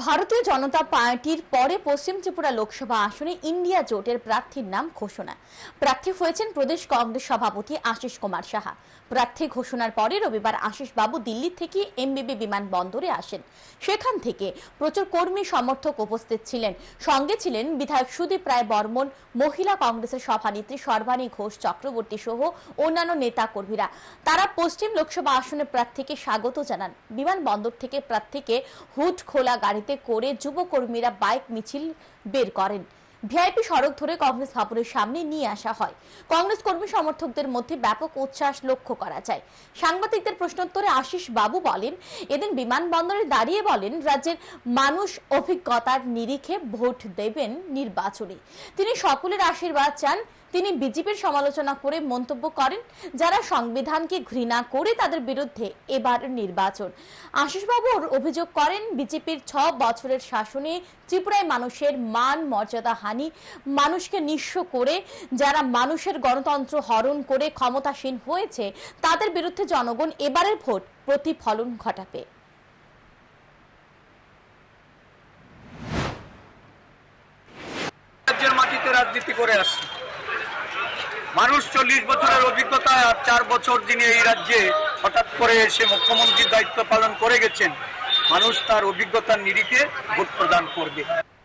ভারতীয় জনতা পার্টির পরে পশ্চিম ত্রিপুরা লোকসভা আসনে ইন্ডিয়া জোটের প্রার্থীর নাম ঘোষণা। প্রার্থী হয়েছেন প্রদেশ কংগ্রেস সভাপতি আশিস কুমার সাহা। প্রার্থী ঘোষণার পরে রবিবার আশিস বাবু দিল্লি থেকে এমবিবি বিমানবন্দরে আসেন। সেখান থেকে প্রচুর কর্মী সমর্থক উপস্থিত ছিলেন। সঙ্গে ছিলেন বিধায়ক সুদীপ রায় বর্মন, মহিলা কংগ্রেসের সভানেত্রী সর্বাণী ঘোষ চক্রবর্তী সহ অন্যান্য নেতা কর্মীরা তারা পশ্চিম লোকসভা আসনের প্রার্থীকে স্বাগত জানান। বিমানবন্দর থেকে প্রার্থীকে হুড খোলা গাড়িতে করে যুবকর্মীরা বাইক, মিছিল বের করেন। ভিআইপি সড়ক ধরে কংগ্রেস ভবনের সামনে নিয়ে আসা হয়। কংগ্রেস কর্মী সমর্থকদের মধ্যে ব্যাপক উচ্ছ্বাস লক্ষ্য করা যায়। সাংবাদিকদের প্রশ্নোত্তরে আশিস বাবু বলেন, এদিন বিমানবন্দরে দাঁড়িয়ে বলেন, রাজ্যের মানুষ অভিজ্ঞতার নিরিখে ভোট দেবেন নির্বাচনে। তিনি সকলের আশীর্বাদ চান তিনি বিজেপির সমালোচনা করে মন্তব্য করেন, যারা সংবিধানকে ঘৃণা করে তাদের বিরুদ্ধে এবার নির্বাচন। আশিসবাবুর অভিযোগ করেন, বিজেপির ছ বছরের শাসনে ত্রিপুরায় মানুষের মান, মর্যাদা, হানি, মানুষকে নিঃস্ব করে, যারা মানুষের গণতন্ত্র হরণ করে ক্ষমতাসীন হয়েছে, তাদের বিরুদ্ধে জনগণ এবারের ভোট প্রতিফলন ঘটাবে। রাজ্যের মাটিতে রাজনীতি করে আসছে। মানুষ চল্লিশ বছরের অভিজ্ঞতায় আর চার বছর যিনি এই রাজ্যে হঠাৎ করে এসে মুখ্যমন্ত্রীর দায়িত্ব পালন করে গেছেন, মানুষ তার অভিজ্ঞতার নিরিখে ভোট প্রদান করবে।